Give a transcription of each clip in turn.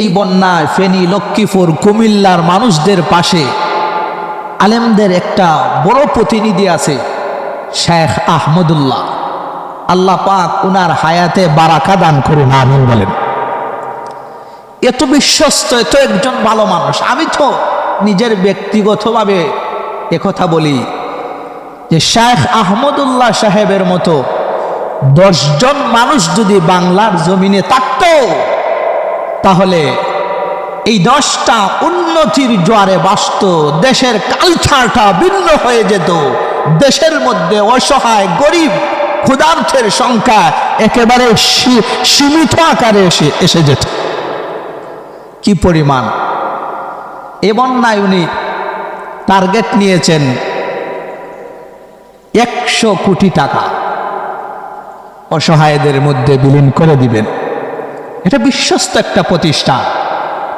এই বন্যায় ফেনী, লক্ষ্মীপুর, কুমিল্লার মানুষদের পাশে। আলেমদের একটা বড় প্রতিনিধি আছে, শেখ আহমদুল্লাহ। আল্লাহ পাক উনার হায়াতে বারাকা দান করুন, আমিন বলেন। এত বিশ্বস্ত, এত একজন ভালো মানুষ। আমি তো নিজের ব্যক্তিগতভাবে একথা বলি যে শেখ আহমদুল্লাহ সাহেবের মতো দশজন মানুষ যদি বাংলার জমিনে থাকত তাহলে এই দশটা উন্নতির জোয়ারে বাসত, দেশের কালচারটা ভিন্ন হয়ে যেত। দেশের মধ্যে অসহায়, গরিব, ক্ষুধার্থের সংখ্যা একেবারে সীমিত আকারে এসে এসে যেত। কি পরিমাণ? এ বন্যায় উনি টার্গেট নিয়েছেন একশো কোটি টাকা। অসহায়দের মধ্যে বিলীন করে দিবেন। এটা বিশ্বস্ত একটা প্রতিষ্ঠান।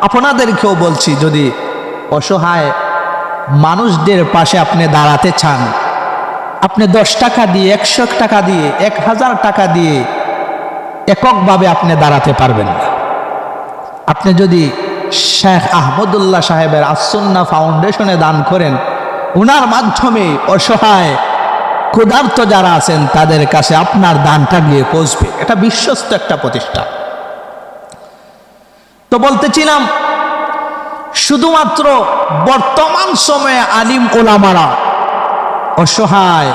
আপনাদেরকেও বলছি, যদি অসহায় মানুষদের পাশে আপনি দাঁড়াতে চান, আপনি দশ টাকা দিয়ে, একশো টাকা দিয়ে, এক হাজার টাকা দিয়ে এককভাবে আপনি দাঁড়াতে পারবেন না। আপনি যদি শেখ আহমদুল্লাহ সাহেবের আসন্না ফাউন্ডেশনে দান করেন ওনার মাধ্যমে অসহায় ক্ষুধার্ত যারা আছেন, তাদের কাছে আপনার দানটা গিয়ে পৌঁছবে। এটা বিশ্বস্ত একটা প্রতিষ্ঠান। তো বলতেছিলাম, শুধুমাত্র বর্তমান সময়ে আলিম ওলামারা অসহায়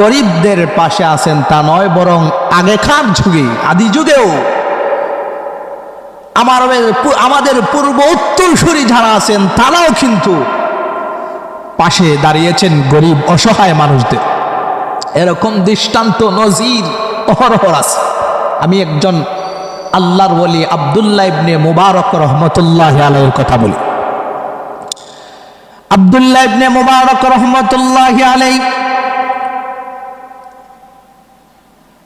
গরিবদের পাশে আছেন তা নয়, বরং আগেকার যুগে, আদি যুগেও আমার আমাদের পূর্ব উত্তরসূরি যারা আছেন, তারাও কিন্তু পাশে দাঁড়িয়েছেন গরিব, অসহায় মানুষদের। এরকম দৃষ্টান্ত নজির অহরহর আছে। আমি একজন আল্লাহর বলি আবদুল্লাহ ইবনে মুবারক রহমতুল্লাহ আলাইয়ের কথা বলি। আবদুল্লাহ ইবনে মুবারক রহমতুল্লাহ আলাই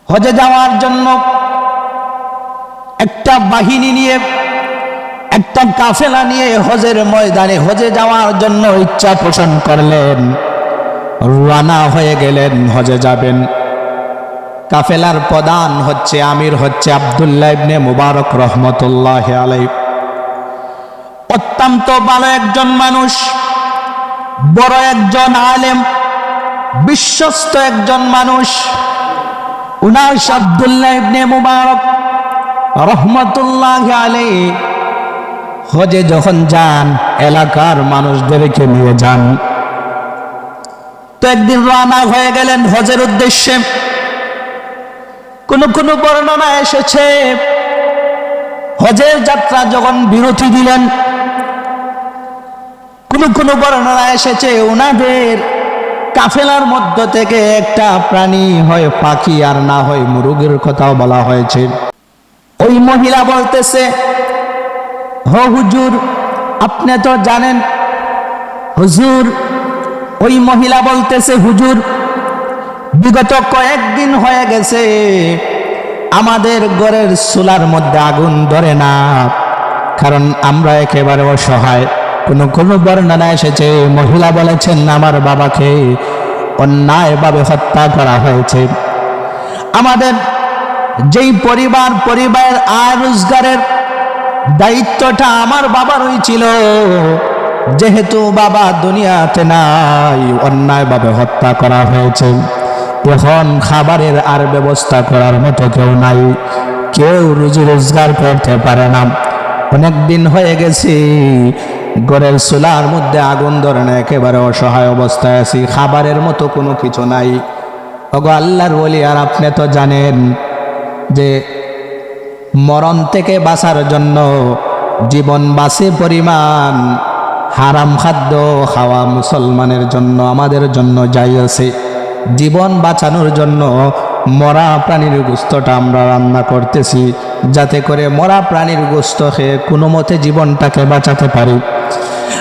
হজে যাওয়ার জন্য একটা বাহিনী নিয়ে, একটা কাফেলা নিয়ে হজের ময়দানে হজে যাওয়ার জন্য ইচ্ছা পোষণ করলেন। রানা হয়ে গেলেন, হজে যাবেন। কাফেলার প্রধান হচ্ছে আমির হচ্ছে আবদুল্লাহ ইবনে মুবারক রহমতুল্লাহ আলাই অত্যন্ত ভালো একজন মানুষ, বড় একজন আলেম, বিশ্বস্ত একজন মানুষ। উনার আবদুল্লাহ ইবনে মুবারক রহমতুল্লাহ আলাই হজে যখন যান, এলাকার মানুষদেরকে নিয়ে যান। তো একদিন রানা হয়ে গেলেন হজের উদ্দেশ্যে। কোন কোন বর্ণনা এসেছে। হজের যাত্রা যখন বিরতি দিলেন, কোন কোন বর্ণনা এসেছে ওনাদের কাফেলার মধ্য থেকে একটা প্রাণী হয় পাখি আর না হয় মুরগের কথাও বলা হয়েছে। ওই মহিলা বলতেছে, হ হুজুর, আপনি তো জানেন, হুজুর, ওই মহিলা বলতেছে, হুজুর বিগত কয়েকদিন হয়ে গেছে, আমাদের ঘরের চুলার মধ্যে আগুন ধরে না। কারণ আমরা একেবারে অসহায়। কোনো কোনো বর্ণনা এসেছে, মহিলা বলেছেন, আমার বাবাকে অন্যায়ভাবে হত্যা করা হয়েছে। আমাদের যেই পরিবার, পরিবারের আয় রোজগারের দায়িত্বটা আমার বাবারই ছিল। যেহেতু বাবা দুনিয়াতে নাই, অন্যায়ভাবে হত্যা করা হয়েছে। এখন খাবারের আর ব্যবস্থা করার মতো কেউ নাই। কেউ রুজি রোজগার করতে পারে না। অনেক দিন হয়ে গেছে, ঘরের চুলার মধ্যে আগুন ধরে না, একেবারে অসহায় অবস্থায় আছি, খাবারের মতো কোনো কিছু নাই। ওগো আল্লাহর বলি আর আপনি তো জানেন যে মরণ থেকে বাঁচার জন্য জীবন বাঁচে পরিমাণ, হারাম খাদ্য খাওয়া মুসলমানের জন্য, আমাদের জন্য যাই আছে। জীবন বাঁচানোর জন্য মরা প্রাণীর গোস্তটা আমরা রান্না করতেছি, যাতে করে মরা প্রাণীর গোস্ত খেয়ে কোনো মতে জীবনটাকে বাঁচাতে পারি।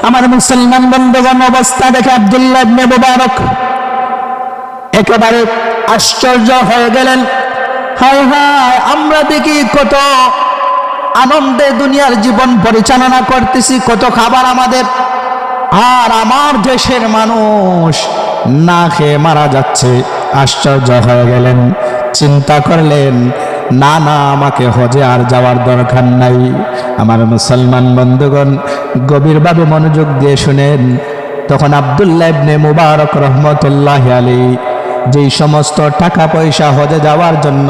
আমার মুসলমান বন্ধুগণ, অবস্থা দেখে আবদুল্লাহ ইবনে একেবারে আশ্চর্য হয়ে গেলেন। হায় হায়, আমরা দেখি কত আনন্দে দুনিয়ার জীবন পরিচালনা করতেছি, কত খাবার আমাদের, আর আমার দেশের মানুষ না খেয়ে মারা যাচ্ছে। আশ্চর্য হয়ে গেলেন। চিন্তা করলেন, না না, আমাকে হজে আর যাওয়ার দরকার নাই। আমার মুসলমান বন্ধুগণ, গভীরভাবে মনোযোগ দিয়ে শুনেন, তখন আবদুল্লাহ ইবনে মুবারক রহমতুল্লাহ আলী যেই সমস্ত টাকা পয়সা হজে যাওয়ার জন্য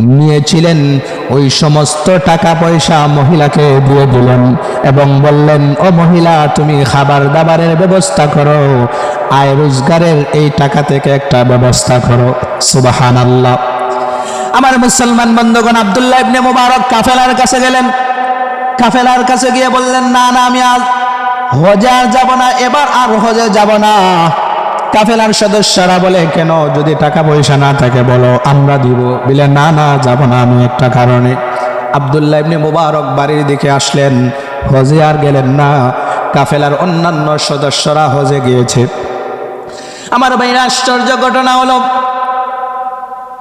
নিয়েছিলেন। ওই সমস্ত টাকা পয়সা মহিলাকে দিয়ে দিলেন এবং বললেন, ও মহিলা, তুমি খাবার দাবারের ব্যবস্থা করো। আয় রোজগারের এই টাকা থেকে একটা ব্যবস্থা করো। সুবাহান আল্লাহ আমার মুসলমান বন্ধুগণ, আবদুল্লাহ ইবনে মুবারক কাফেলার কাছে গেলেন। কাফেলার কাছে গিয়ে বললেন, না না, আমি আজ হজে আর যাব না, এবার আর হজে যাব না। কাফেলার সদস্যরা বলে, কেন? যদি টাকা পয়সা না থাকে, বলো, আমরা দিব। বলে, না না, যাব না আমি একটা কারণে। আবদুল্লাহ ইবনে মুবারক বাড়ির দিকে আসলেন। হজে আর গেলেন না। কাফেলার অন্যান্য সদস্যরা হজে গিয়েছে। আমার বাইরে আশ্চর্য ঘটনা হলো,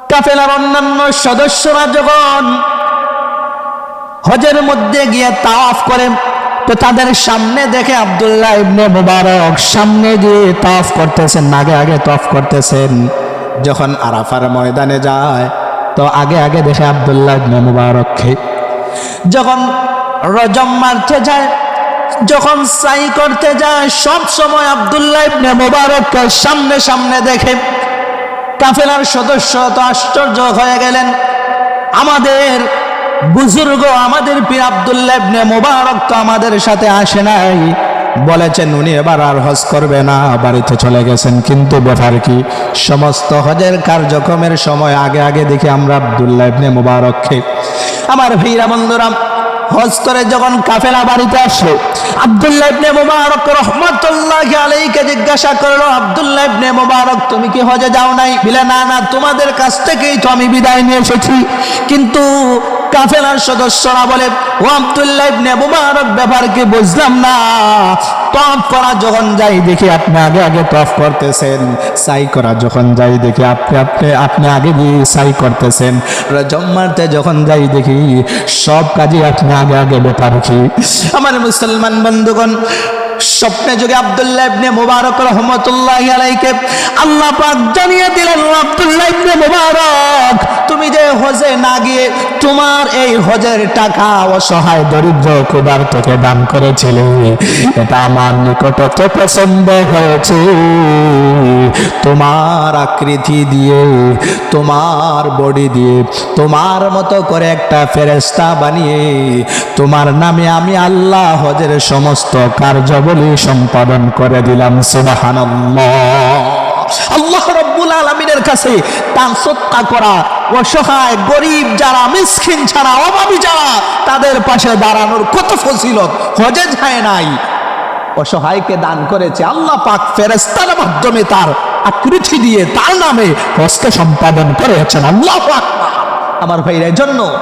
কাফেলার অন্যান্য সদস্যরা যখন হজের মধ্যে গিয়ে তাওয়াফ করে তো তাদের সামনে দেখে আব্দুল্লাহ ইবনে মুবারক সামনে গিয়ে তাওয়াফ করতেছেন, আগে আগে তফ করতেছেন। যখন আরাফার ময়দানে যায়, তো আগে আগে দেখে আব্দুল্লাহ ইবনে মুবারককে। যখন রজম মারতে যায়, যখন সাই করতে যায়, সব সময় আব্দুল্লাহ ইবনে মুবারককে সামনে সামনে দেখে কাফেলার সদস্য তো আশ্চর্য হয়ে গেলেন। আমাদের বুজুর্গ আমাদের পীর আবদুল্লাহ ইবনে মোবারক তো আমাদের সাথে আসে নাই। বলেছেন, উনি এবার আর হজ করবে না, বাড়িতে চলে গেছেন। কিন্তু ব্যাপার কি? সমস্ত হজের কার্যক্রমের সময় আগে আগে দেখি আমরা আবদুল্লাহ ইবনে মোবারককে। আমার ভীরা বন্ধুরা, হজ করে যখন কাফেলা বাড়িতে আসলো, আব্দুল্লাহ ইবনে মুবারক রহমাতুল্লাহি আলাইকে জিজ্ঞাসা করল, আব্দুল্লাহ ইবনে মুবারক, তুমি কি হজে যাও নাই? বিলে, না না, তোমাদের কাছ থেকেই তো আমি বিদায় নিয়ে এসেছি। কিন্তু কাফেলার সদস্যরা বলে, ও আব্দুল্লাহ ইবনে মুবারক ব্যাপার কি বুঝলাম না। তফ করা যখন যাই দেখি আপনি আগে আগে তফ করতেছেন, সাই করা যখন যাই দেখি আপনি আপনি আপনি আগে দিয়ে সাই করতেছেন। রজম যখন যাই দেখি, সব কাজে আপনি আগে আগে ব্যাপার কি? আমার মুসলমান বন্ধুগণ, স্বপ্নে যুগে আব্দুল্লাহ ইবনে মুবারক রহমতুল্লাহ আলাইকে আল্লাহ পাক জানিয়ে দিলেন আব্দুল্লাহ ইবনে মুবারক তুমি যে হজে না গিয়ে তোমার এই হজের টাকা অসহায় দরিদ্র কুবার তোকে দান করেছিলে, এটা আমার নিকট তো পছন্দ হয়েছে। তোমার আকৃতি দিয়ে, তোমার বডি দিয়ে, তোমার মতো করে একটা ফেরেস্তা বানিয়ে, তোমার নামে আমি আল্লাহ হজের সমস্ত কার্যাবলী সম্পাদন করে দিলাম, সুবহানাল্লাহ। আল্লাহ রব্বুল আলমিনের কাছে দান সত্তা করা অসহায়, গরিব যারা, মিসকিন ছাড়া অভাবী যারা, তাদের পাশে দাঁড়ানোর কত ফজিলত? হজে যায় নাই। অসহায়কে দান করেছে আল্লাহ পাক ফেরেস্তার মাধ্যমে তার আকৃতি দিয়ে তার নামে হস্তে সম্পাদন করেছেন। আল্লাহ আকবার। আমার ভাইয়ের জন্য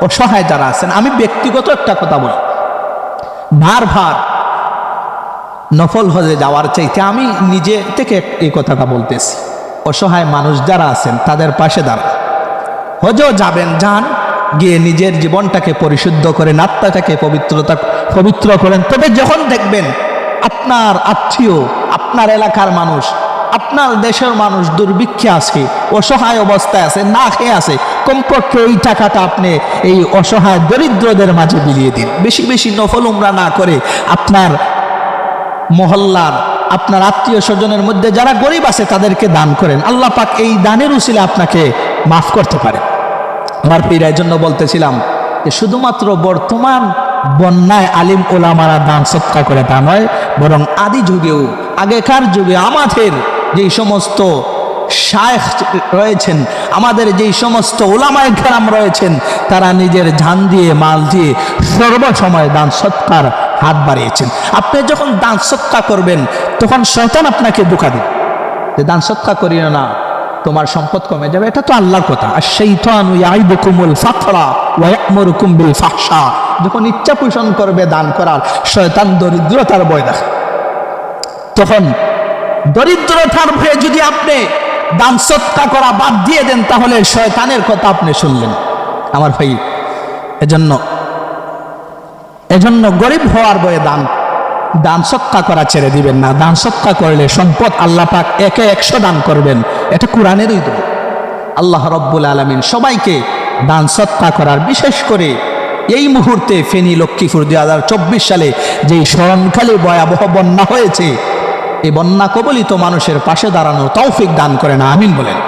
অসহায় যারা আছেন, আমি ব্যক্তিগত একটা কথা বলি। ভার ভার নফল হজে যাওয়ার চাইতে আমি নিজে থেকে এই কথাটা বলতেছি। অসহায় মানুষ যারা আছেন, তাদের পাশে দাঁড়ান। হজও যাবেন, যান, গিয়ে নিজের জীবনটাকে পরিশুদ্ধ করেন আত্মাটাকে পবিত্রতা, পবিত্র করেন। তবে যখন দেখবেন আপনার আত্মীয়, আপনার এলাকার মানুষ, আপনার দেশের মানুষ দুর্ভিক্ষে আছে, অসহায় অবস্থায় আছে, না খেয়ে আছে, কমপক্ষে এই টাকাটা আপনি এই অসহায় দরিদ্রদের মাঝে বিলিয়ে দিন। বেশি বেশি নফল উমরা না করে আপনার মহল্লার আপনার আত্মীয় স্বজনের মধ্যে যারা গরিব আছে তাদেরকে দান করেন। আল্লাহ পাক এই দানের উসিলে আপনাকে মাফ করতে পারে। আমার পীরার জন্য বলতেছিলাম যে শুধুমাত্র বর্তমান বন্যায় আলিম ওলামারা দান সৎকা করে তা নয়, বরং আদি যুগেও, আগেকার যুগে আমাদের যেই সমস্ত শায়েখ রয়েছেন, আমাদের যেই সমস্ত ওলামায় গ্রাম রয়েছেন, তারা নিজের ঝান দিয়ে, মাল দিয়ে সর্বসময় দান সৎকার হাত বাড়িয়েছেন। আপনি যখন দান সৎকা করবেন, তখন শয়তান আপনাকে ধোকা দিবে। যে দান সৎকা করিও না তোমার সম্পদ কমে যাবে। এটা তো আল্লাহর কথা। আর সেই ইয়াইদুকুমুল ফাতরা ওয়া ইয়ামুরুকুম বিল যখন ইচ্ছা পোষণ করবে দান করার, শয়তান দরিদ্রতার ভয় দেখে তখন দরিদ্রতার ভয়ে যদি আপনি দান সৎকা করা বাদ দিয়ে দেন, তাহলে শয়তানের কথা আপনি শুনলেন আমার ভাই, এজন্য এজন্য গরিব হওয়ার বয়ে দান দান সৎকা করা ছেড়ে দিবেন না। দান সৎকা করলে সম্পদ আল্লাহ পাক একে একশো দান করবেন। এটা কোরআনেরই দোয়া। আল্লাহ রব্বুল আলমিন সবাইকে দান সত্তা করার বিশেষ করে এই মুহূর্তে ফেনী লক্ষ্মীপুর দুই হাজার চব্বিশ সালে যেই স্মরণকালে ভয়াবহ বন্যা হয়েছে এই বন্যা কবলিত মানুষের পাশে দাঁড়ানো তৌফিক দান করে না আমিন বলেন।